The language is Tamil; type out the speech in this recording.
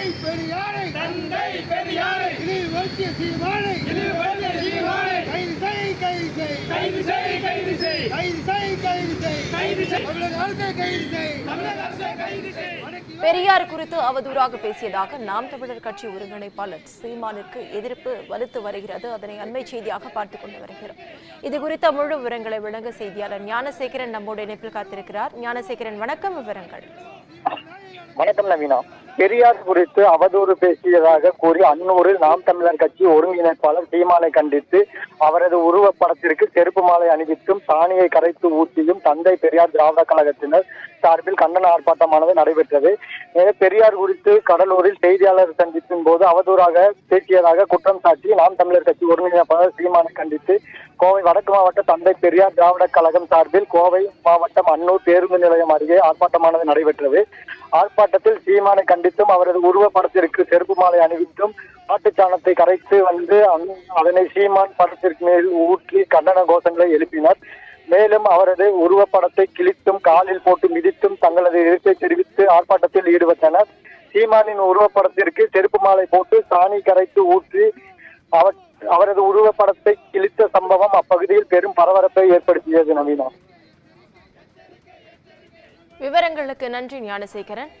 தந்தை பெரியாரை தந்தை பெரியாரை. இது வைத்திய சீமானை. இது வெள்ள சீமானை. கைது செய் கைது செய் கைது செய் கைது செய் கைது செய் கைது செய் கைது செய் தமிழக அரசை கைது செய் தமிழக அரசை கைது செய் பெரியார் குறித்து அவதூறாக பேசியதாக நாம் தமிழர் கட்சி ஒருங்கிணைப்பாளர் சீமானிற்கு எதிர்ப்பு வலுத்து வருகிறது. அதனை அண்மை செய்தியாக பார்த்துக் கொண்டு வருகிறோம். இது குறித்த முழு விவரங்களை வழங்க செய்தியாளர் ஞானசேகரன் நம்மோடு இணைப்பில் காத்திருக்கிறார். ஞானசேகரன் வணக்கம் விவரங்கள். வணக்கம் நவீனா. பெரியார் குறித்து அவதூறு பேசியதாக கூறி அன்னூரில் நாம் தமிழர் கட்சி ஒருங்கிணைப்பாளர் சீமானை கண்டித்து அவரது உருவப்படத்திற்கு செருப்பு மாலை அணிவித்தும் சாணியை கரைத்து ஊற்றியும் தந்தை பெரியார் திராவிட கழகத்தினர் சார்பில் கண்டன ஆர்ப்பாட்டமானது நடைபெற்றது. பெரியார் குறித்து கடலூரில் செய்தியாளர் சந்திப்பின் போது அவதூறாக பேசியதாக குற்றம் சாட்டி நாம் தமிழர் கட்சி ஒருங்கிணைப்பாளர் சீமானை கண்டித்து கோவை வடக்கு மாவட்ட தந்தை பெரியார் திராவிட கழகம் சார்பில் கோவை மாவட்டம் அன்னூர் பேருந்து நிலையம் அருகே ஆர்ப்பாட்டமானது நடைபெற்றது. ஆர்ப்பாட்டத்தில் சீமானை கண்டித்தும் அவரது உருவப்படத்திற்கு செருப்பு மாலை அணிவித்தும் மாட்டுச்சாணத்தை கரைத்து வந்து அதனை சீமான் படத்திற்கு மேல் ஊற்றி கண்டன கோஷங்களை எழுப்பினர். மேலும் அவரது உருவப்படத்தை கிழித்தும் காலில் போட்டு மிதித்தும் தங்களது எதிர்ப்பை தெரிவித்து ஆர்ப்பாட்டத்தில் ஈடுபட்டனர். சீமானின் உருவப்படத்திற்கு செருப்பு மாலை போட்டு சாணி கரைத்து ஊற்றி அவர் அவரது உருவப்படத்தை கிழித்த சம்பவம் அப்பகுதியில் பெரும் பரபரப்பை ஏற்படுத்தியது நவீனா. விவரங்களுக்கு நன்றி ஞானசேகரன்.